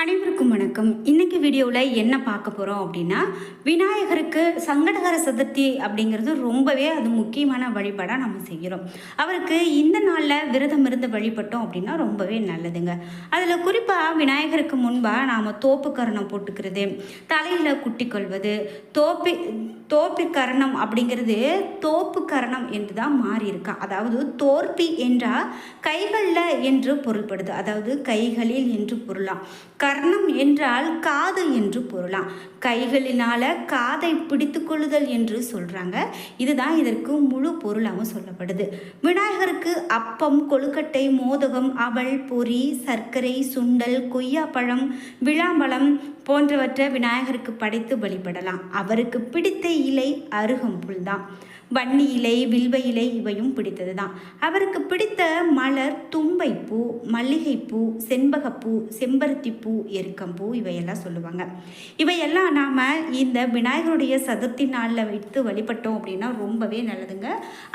அனைவருக்கும் வணக்கம். இன்னைக்கு வீடியோவில் என்ன பார்க்க போகிறோம் அப்படின்னா விநாயகருக்கு சங்கடகர சதுர்த்தி அப்படிங்கிறது ரொம்பவே அது முக்கியமான வழிபாடாக நம்ம செய்கிறோம் அவருக்கு இந்த நாளில் விரதம் இருந்து வழிபட்டோம் அப்படின்னா ரொம்பவே நல்லதுங்க. அதில் குறிப்பாக விநாயகருக்கு முன்பாக நாம் தோப்பு கரணம் போட்டுக்கிறது தலையில் குட்டி கொள்வது தோப்பி தோப்பி கரணம் அப்படிங்கிறது தோப்பு கரணம் என்று தான் மாறியிருக்கா. அதாவது தோற்பி என்றால் கைகளில் என்று பொருள்படுது. அதாவது கைகளில் என்று பொருளாம். கர்ணம் என்றால் காது என்று பொருளாம். கைகளினால் காதை பிடித்து கொள்ளுதல் என்று சொல்கிறாங்க இதுதான் இதற்கு முழு பொருளாகவும் சொல்லப்படுது. விநாயகருக்கு அப்பம் கொழுக்கட்டை மோதகம் அவள் பொரி சர்க்கரை சுண்டல் கொய்யாப்பழம் விழாம்பழம் போன்றவற்றை விநாயகருக்கு படைத்து வழிபடலாம் அவருக்கு பிடித்த இலை அருகம்புல் தான். வன்னி இலை வில்வ இலை இவையும் பிடித்தது தான் அவருக்கு பிடித்த மலர் தும்பைப்பூ மல்லிகைப்பூ செண்பகப்பூ செம்பருத்திப்பூ எருக்கம்பூ இவையெல்லாம் சொல்லுவாங்க. இவையெல்லாம் நாம் இந்த விநாயகருடைய சதுர்த்தி நாளில் வைத்து வழிபட்டோம் அப்படின்னா ரொம்பவே நல்லதுங்க.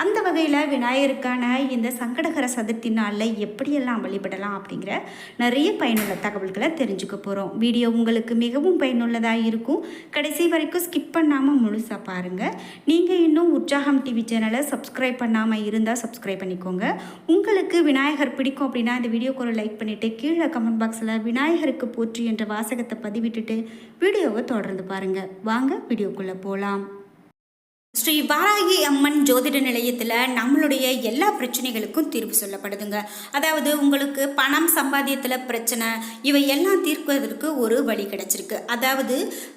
அந்த வகையில் விநாயகருக்கான இந்த சங்கடகர சதுர்த்தி நாளில் எப்படியெல்லாம் வழிபடலாம் அப்படிங்கிற நிறைய பயனுள்ள தகவல்களை தெரிஞ்சுக்க போகிறோம் வீடியோ உங்களுக்கு மிகவும் பயனுள்ளதாக இருக்கும். கடைசி வரைக்கும் ஸ்கிப் பண்ணாமல் முழுசாக பாருங்கள் நீங்கள் இன்னும் உற்சாக உற்சாகம் டிவி சேனலை சப்ஸ்கிரைப் பண்ணாமல் இருந்தால் சப்ஸ்கிரைப் பண்ணிக்கோங்க. உங்களுக்கு விநாயகர் பிடிக்கும் அப்படின்னா இந்த வீடியோக்கு ஒரு லைக் பண்ணிவிட்டு கீழே கமெண்ட் பாக்ஸில் விநாயகருக்கு போற்றி என்ற வாசகத்தை பதிவிட்டுட்டு வீடியோவை தொடர்ந்து பாருங்கள் வாங்க வீடியோக்குள்ளே போகலாம் ஸ்ரீ வாராகி அம்மன் ஜோதிட நிலையத்தில் நம்மளுடைய எல்லா பிரச்சனைகளுக்கும் தீர்வு சொல்லப்படுதுங்க. அதாவது உங்களுக்கு பணம் சம்பாத்தியத்தில் பிரச்சனை இவை எல்லாம் தீர்க்குவதற்கு ஒரு வழி கிடச்சிருக்கு. அதாவது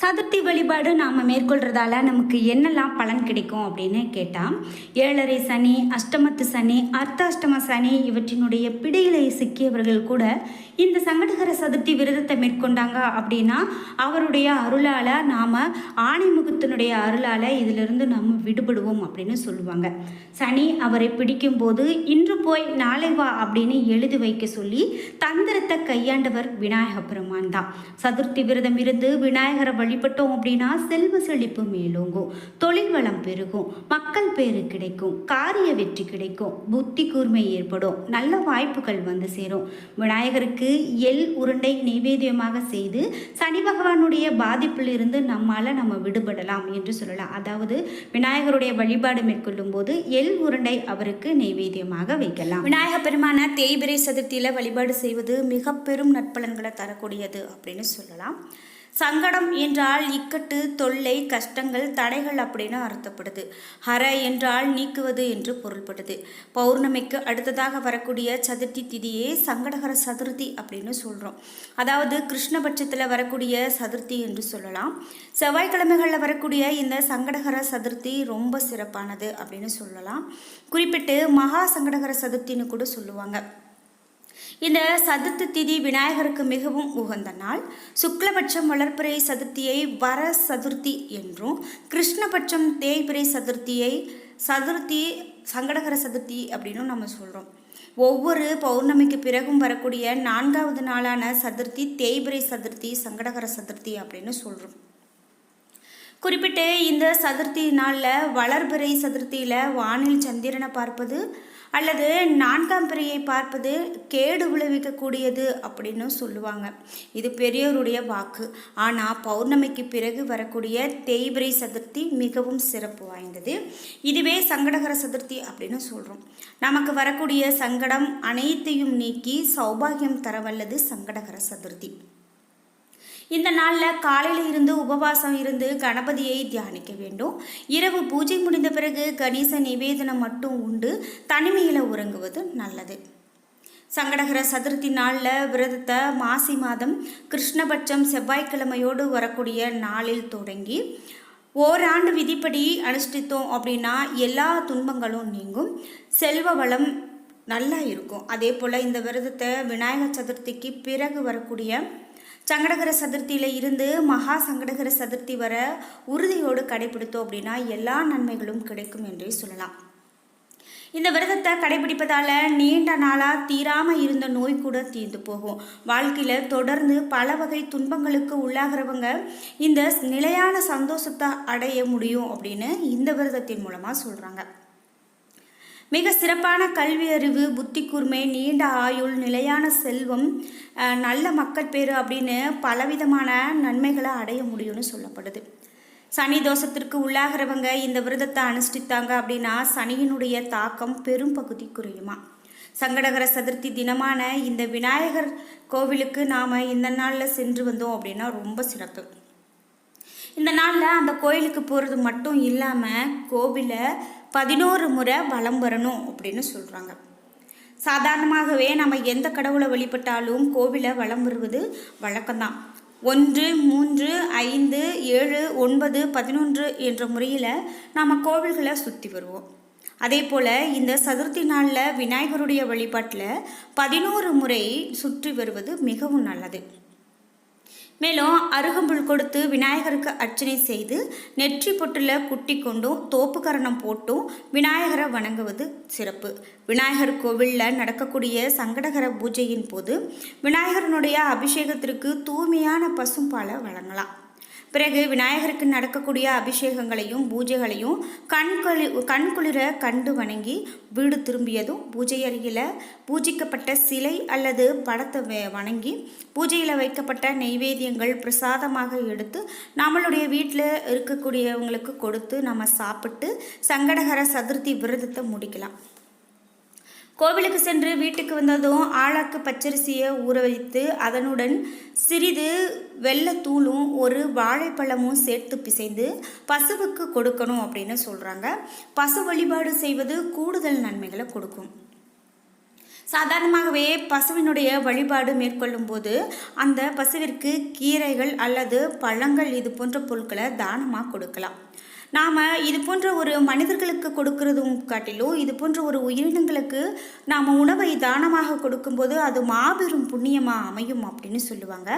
சதுர்த்தி வழிபாடு நாம் மேற்கொள்கிறதால நமக்கு என்னெல்லாம் பலன் கிடைக்கும் அப்படின்னு கேட்டால் ஏழரை சனி அஷ்டமத்து சனி அர்த்தாஷ்டம சனி இவற்றினுடைய பிடியிலே சிக்கியவர்கள் கூட இந்த சங்கடகர சதுர்த்தி விரதத்தை மேற்கொண்டாங்க அப்படின்னா அவருடைய அருளால் நாம் ஆணைமுகத்தினுடைய அருளால் இதிலிருந்து நம்ம விடுபடுவோம் அப்படின்னு சொல்லுவாங்க. சனி அவரை பிடிக்கும்போது இன்று போய் நாளை வா அப்படின்னு எழுதி வைக்க சொல்லி தந்திரத்தை கையாண்டவர் விநாயக பெருமான் தான். சதுர்த்தி விரதம் இருந்து விநாயகரை வழிபட்டோம் அப்படின்னா செல்வ செழிப்பு மேலோங்கும். தொழில் வளம் பெருகும். மக்கள் பேரு கிடைக்கும். காரிய வெற்றி கிடைக்கும். புத்தி கூர்மை ஏற்படும். நல்ல வாய்ப்புகள் வந்து சேரும். விநாயகருக்கு எள் உருண்டை நைவேத்தியமாக செய்து சனி பகவானுடைய பாதிப்பில் இருந்து நம்மால் நம்ம விடுபடலாம் என்று சொல்லலாம். அதாவது விநாயகருடைய வழிபாடு மேற்கொள்ளும் போது எள் உருண்டை அவருக்கு நைவேத்தியமாக வைக்கலாம். விநாயக பெருமான தேய்பிரை சதுர்த்தியில் வழிபாடு செய்வது மிக பெரும் நற்பலன்களை தரக்கூடியது அப்படின்னு சொல்லலாம். சங்கடம் என்றால் இக்கட்டு தொல்லை கஷ்டங்கள் தடைகள் அப்படின்னு அர்த்தப்படுது. ஹர என்றால் நீக்குவது என்று பொருள்படுது. பௌர்ணமிக்கு அடுத்ததாக வரக்கூடிய சதுர்த்தி திதியே சங்கடகர சதுர்த்தி அப்படின்னு சொல்கிறோம் அதாவது கிருஷ்ணபட்சத்தில் வரக்கூடிய சதுர்த்தி என்று சொல்லலாம். செவ்வாய்க்கிழமைகளில் வரக்கூடிய இந்த சங்கடகர சதுர்த்தி ரொம்ப சிறப்பானது அப்படின்னு சொல்லலாம். குறிப்பிட்டு மகா சங்கடகர சதுர்த்தின்னு கூட சொல்லுவாங்க. இந்த சதுர்த்தி திதி விநாயகருக்கு மிகவும் உகந்த நாள். சுக்லபட்சம் வளர்ப்பிறை சதுர்த்தியை வர சதுர்த்தி என்றும் கிருஷ்ணபட்சம் தேய்பிறை சதுர்த்தியை சதுர்த்தி சங்கடகர சதுர்த்தி அப்படின்னும் நம்ம சொல்கிறோம் ஒவ்வொரு பௌர்ணமிக்கு பிறகும் வரக்கூடிய நான்காவது நாளான சதுர்த்தி தேய்பிரை சதுர்த்தி சங்கடகர சதுர்த்தி அப்படின்னு சொல்கிறோம் குறிப்பிட்டு இந்த சதுர்த்தி நாளில் வளர்பிறை சதுர்த்தியில் வானில் சந்திரனை பார்ப்பது அல்லது நான்காம் பிறையை பார்ப்பது கேடு விளைவிக்கக்கூடியது அப்படின்னு சொல்லுவாங்க. இது பெரியோருடைய வாக்கு. ஆனால் பௌர்ணமிக்கு பிறகு வரக்கூடிய தேய்பிரை சதுர்த்தி மிகவும் சிறப்பு வாய்ந்தது. இதுவே சங்கடகர சதுர்த்தி அப்படின்னு சொல்கிறோம் நமக்கு வரக்கூடிய சங்கடம் அனைத்தையும் நீக்கி சௌபாகியம் தரவல்லது சங்கடகர சதுர்த்தி. இந்த நாளில் காலையில் இருந்து உபவாசம் இருந்து கணபதியை தியானிக்க வேண்டும். இரவு பூஜை முடிந்த பிறகு கணேச நிவேதனம் மட்டும் உண்டு. தனிமையில் உறங்குவது நல்லது. சங்கடகர சதுர்த்தி நாளில் விரதத்தை மாசி மாதம் கிருஷ்ணபட்சம் செவ்வாய்க்கிழமையோடு வரக்கூடிய நாளில் தொடங்கி ஓராண்டு விதிப்படி அனுஷ்டித்தோம் அப்படின்னா எல்லா துன்பங்களும் நீங்கும். செல்வ வளம் நல்லா இருக்கும். அதே போல் இந்த விரதத்தை விநாயகர் சதுர்த்திக்கு பிறகு வரக்கூடிய சங்கடகர சதுர்த்தியில் இருந்து மகா சங்கடகர சதுர்த்தி வர உறுதியோடு கடைபிடித்தோம் அப்படின்னா எல்லா நன்மைகளும் கிடைக்கும் என்றே சொல்லலாம். இந்த விரதத்தை கடைபிடிப்பதால் நீண்ட நாளாக தீராமல் இருந்த நோய் கூட தீர்ந்து போகும். வாழ்க்கையில் தொடர்ந்து பல வகை துன்பங்களுக்கு உள்ளாகிறவங்க இந்த நிலையான சந்தோஷத்தை அடைய முடியும் அப்படின்னு இந்த விரதத்தின் மூலமாக சொல்கிறாங்க மிக சிறப்பான கல்வி அறிவு புத்தி கூர்மை நீண்ட ஆயுள் நிலையான செல்வம் நல்ல மக்கள் பேர் அப்படின்னு பலவிதமான நன்மைகளை அடைய முடியும்னு சொல்லப்படுது. சனி தோஷத்திற்கு உள்ளாகிறவங்க இந்த விரதத்தை அனுஷ்டித்தாங்க அப்படின்னா சனியினுடைய தாக்கம் பெரும் பகுதி குறையுமா? சங்கடகர சதுர்த்தி தினமான இந்த விநாயகர் கோவிலுக்கு நாம் இந்த நாளில் சென்று வந்தோம் அப்படின்னா ரொம்ப சிறப்பு. இந்த நாளில் அந்த கோயிலுக்கு போகிறது மட்டும் இல்லாமல் கோவிலை பதினோரு முறை வலம் வரணும் அப்படின்னு சொல்கிறாங்க சாதாரணமாகவே நம்ம எந்த கடவுளை வழிபட்டாலும் கோவிலை வலம் வருவது வழக்கம்தான். ஒன்று மூன்று ஐந்து ஏழு ஒன்பது பதினொன்று என்ற முறையில் நாம் கோவில்களை சுற்றி வருவோம். அதே போல் இந்த சதுர்த்தி நாளில் விநாயகருடைய வழிபாட்டில் பதினோரு முறை சுற்றி வருவது மிகவும் நல்லது. மேலும் அருகம்புல் கொடுத்து விநாயகருக்கு அர்ச்சனை செய்து நெற்றி பொட்டில் குட்டி கொண்டும் தோப்புக்கரணம் போட்டும் விநாயகரை வணங்குவது சிறப்பு. விநாயகர் கோவிலில் நடக்கக்கூடிய சங்கடகர பூஜையின் போது விநாயகரனுடைய அபிஷேகத்திற்கு தூய்மையான பசும்பாலை வழங்கலாம். பிறகு விநாயகருக்கு நடக்கக்கூடிய அபிஷேகங்களையும் பூஜைகளையும் கண்குளி கண்குளிர கண்டு வணங்கி வீடு திரும்பியதும் பூஜை அருகில் பூஜிக்கப்பட்ட சிலை அல்லது படத்தை வணங்கி பூஜையில் வைக்கப்பட்ட நெய்வேத்தியங்கள் பிரசாதமாக எடுத்து நம்மளுடைய வீட்டில் இருக்கக்கூடியவங்களுக்கு கொடுத்து நம்ம சாப்பிட்டு சங்கடகர சதுர்த்தி விரதத்தை முடிக்கலாம். கோவிலுக்கு சென்று வீட்டுக்கு வந்ததும் ஆழாக்கு பச்சரிசியை ஊற வைத்து அதனுடன் சிறிது வெள்ளத்தூளும் ஒரு வாழைப்பழமும் சேர்த்து பிசைந்து பசுவுக்கு கொடுக்கணும் அப்படின்னு சொல்கிறாங்க பசு வழிபாடு செய்வது கூடுதல் நன்மைகளை கொடுக்கும். சாதாரணமாகவே பசுவினுடைய வழிபாடு மேற்கொள்ளும் போது அந்த பசுவிற்கு கீரைகள் அல்லது பழங்கள் இது போன்ற பொருட்களை தானமாக கொடுக்கலாம். நாம் இது போன்ற ஒரு மனிதர்களுக்கு கொடுக்கறதும் காட்டிலும் இது போன்ற ஒரு உயிரினங்களுக்கு நாம் உணவை தானமாக கொடுக்கும்போது அது மாபெரும் புண்ணியமாக அமையும் அப்படின்னு சொல்லுவாங்க.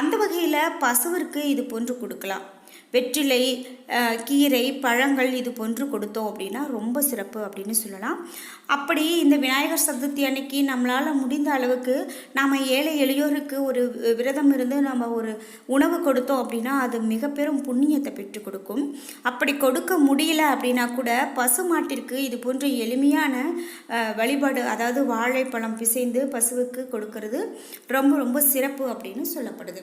அந்த வகையில் பசுவிற்கு இது போன்று கொடுக்கலாம். வெற்றிலை கீரை பழங்கள் இது போன்று கொடுத்தோம் அப்படின்னா ரொம்ப சிறப்பு அப்படின்னு சொல்லலாம். அப்படி இந்த விநாயகர் சதுர்த்தி அன்னைக்கு நம்மளால் முடிந்த அளவுக்கு நாம் ஏழை எளியோருக்கு ஒரு விரதம் இருந்து நம்ம ஒரு உணவு கொடுத்தோம் அப்படின்னா அது மிக பெரும் புண்ணியத்தை பெற்றுக் கொடுக்கும். அப்படி கொடுக்க முடியல அப்படின்னா கூட பசு மாட்டிற்கு இது போன்ற எளிமையான வழிபாடு அதாவது வாழைப்பழம் பிசைந்து பசுவுக்கு கொடுக்கறது ரொம்ப ரொம்ப சிறப்பு அப்படின்னு சொல்லப்படுது.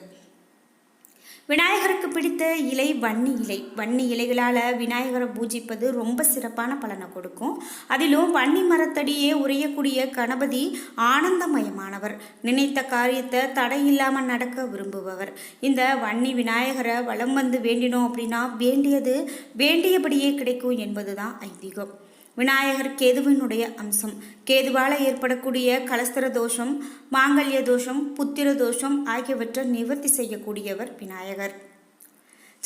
விநாயகருக்கு பிடித்த இலை வன்னி இலை. வன்னி இலைகளால் விநாயகரை பூஜிப்பது ரொம்ப சிறப்பான பலனை கொடுக்கும். அதிலும் வன்னி மரத்தடியே உரையக்கூடிய கணபதி ஆனந்தமயமானவர். நினைத்த காரியத்தை தடை இல்லாமல் நடக்க விரும்புபவர். இந்த வன்னி விநாயகரை வலம் வந்து வேண்டினோம் அப்படின்னா வேண்டியது வேண்டியபடியே கிடைக்கும் என்பதுதான் ஐதீகம். விநாயகர் கேதுவினுடைய அம்சம். கேதுவால் ஏற்படக்கூடிய கலஸ்தர தோஷம் மாங்கல்ய தோஷம் புத்திர தோஷம் ஆகியவற்றை நிவர்த்தி செய்யக்கூடியவர் விநாயகர்.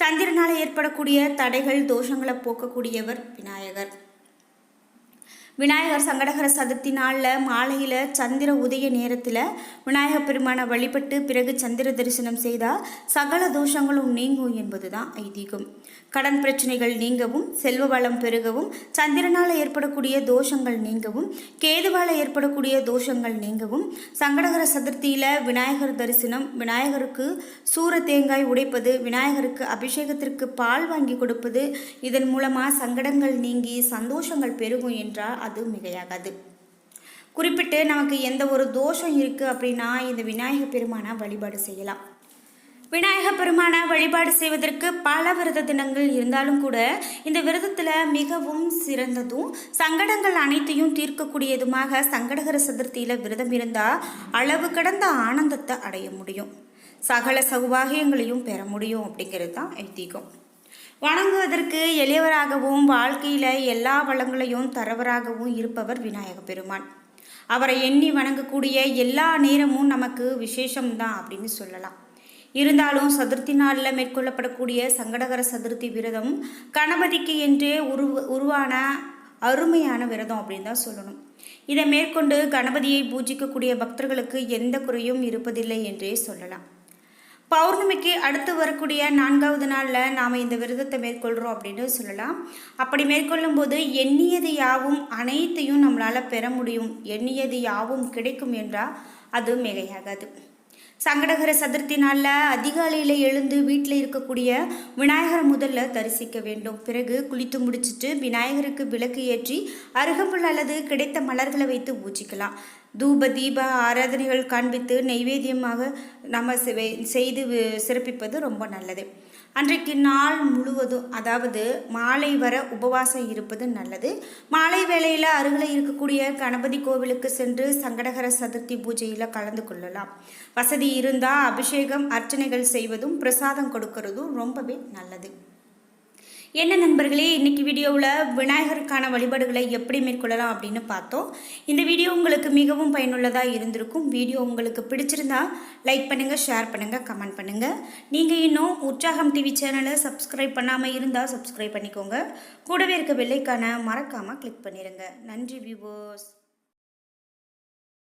சந்திரனால் ஏற்படக்கூடிய தடைகள் தோஷங்களை போக்கக்கூடியவர் விநாயகர். விநாயகர் சங்கடகர சதுர்த்தி நாளில் மாலையில் சந்திர உதய நேரத்தில் விநாயகர் பெருமானை வழிபட்டு பிறகு சந்திர தரிசனம் செய்தால் சகல தோஷங்களும் நீங்கும் என்பதுதான் ஐதீகம். கடன் பிரச்சனைகள் நீங்கவும் செல்வ வளம் பெருகவும் சந்திரனால் ஏற்படக்கூடிய தோஷங்கள் நீங்கவும் கேதுவால் ஏற்படக்கூடிய தோஷங்கள் நீங்கவும் சங்கடகர சதுர்த்தியில் விநாயகர் தரிசனம் விநாயகருக்கு சூர தேங்காய் உடைப்பது விநாயகருக்கு அபிஷேகத்திற்கு பால் வாங்கி கொடுப்பது இதன் மூலமாக சங்கடங்கள் நீங்கி சந்தோஷங்கள் பெருகும் என்றால் அது மிகையாகாது. குறிப்பிட்டு நமக்கு எந்த ஒரு தோஷம் இருக்குது அப்படின்னா இந்த விநாயகர் பெருமானை வழிபாடு செய்யலாம். விநாயக பெருமானை வழிபாடு செய்வதற்கு பல விரத தினங்கள் இருந்தாலும் கூட இந்த விரதத்தில் மிகவும் சிறந்ததும் சங்கடங்கள் அனைத்தையும் தீர்க்கக்கூடியதுமாக சங்கடகர சதுர்த்தியில் விரதம் இருந்தால் அளவு கடந்த ஆனந்தத்தை அடைய முடியும். சகல சௌபாகியங்களையும் பெற முடியும் அப்படிங்கிறது தான் ஐதீகம். வணங்குவதற்கு எளியவராகவும் வாழ்க்கையில் எல்லா வளங்களையும் தரவராகவும் இருப்பவர் விநாயக பெருமான். அவரை எண்ணி வணங்கக்கூடிய எல்லா நேரமும் நமக்கு விசேஷம்தான் அப்படின்னு சொல்லலாம். இருந்தாலும் சதுர்த்தி நாளில் மேற்கொள்ளப்படக்கூடிய சங்கடகர சதுர்த்தி விரதம் கணபதிக்கு என்றே உருவ உருவான அருமையான விரதம் அப்படின்னு தான் சொல்லணும். இதை மேற்கொண்டு கணபதியை பூஜிக்கக்கூடிய பக்தர்களுக்கு எந்த குறையும் இருப்பதில்லை என்றே சொல்லலாம். பௌர்ணமிக்கு அடுத்து வரக்கூடிய நான்காவது நாளில் நாம் இந்த விரதத்தை மேற்கொள்கிறோம் அப்படின்னு சொல்லலாம். அப்படி மேற்கொள்ளும் போது எண்ணியது யாவும் அனைத்தையும் நம்மளால் பெற முடியும். எண்ணியது யாவும் கிடைக்கும் என்றால் அது மிகையாகாது. சங்கடகர சதுர்த்தி நாளில் அதிகாலையில் எழுந்து வீட்டில் இருக்கக்கூடிய விநாயகரை முதல்ல தரிசிக்க வேண்டும். பிறகு குளித்து முடிச்சுட்டு விநாயகருக்கு விளக்கு ஏற்றி அருகம்புல் அல்லது கிடைத்த மலர்களை வைத்து பூஜிக்கலாம். தூப தீப ஆராதனைகள் காண்பித்து நைவேத்தியமாக நம்ம செய்து சிறப்பிப்பது ரொம்ப நல்லது. அன்றைக்கு நாள் முழுவதும் அதாவது மாலை வர உபவாசம் இருப்பது நல்லது. மாலை வேளையில் அருகில் இருக்கக்கூடிய கணபதி கோவிலுக்கு சென்று சங்கடகர சதுர்த்தி பூஜையில் கலந்து கொள்ளலாம். வசதி இருந்தால் அபிஷேகம் அர்ச்சனைகள் செய்வதும் பிரசாதம் கொடுக்கறதும் ரொம்பவே நல்லது. என்ன நண்பர்களே இன்னைக்கு வீடியோவில் விநாயகருக்கான வழிபாடுகளை எப்படி மேற்கொள்ளலாம் அப்படின்னு பார்த்தோம். இந்த வீடியோ உங்களுக்கு மிகவும் பயனுள்ளதாக இருந்திருக்கும். வீடியோ உங்களுக்கு பிடிச்சிருந்தா லைக் பண்ணுங்கள் ஷேர் பண்ணுங்கள் கமெண்ட் பண்ணுங்கள் நீங்கள் இன்னும் உற்சாகம் டிவி சேனலை சப்ஸ்கிரைப் பண்ணாமல் இருந்தால் சப்ஸ்கிரைப் பண்ணிக்கோங்க. கூடவே இருக்க வெள்ளைக்கான மறக்காமல் கிளிக் பண்ணிடுங்க நன்றி வியூவர்ஸ்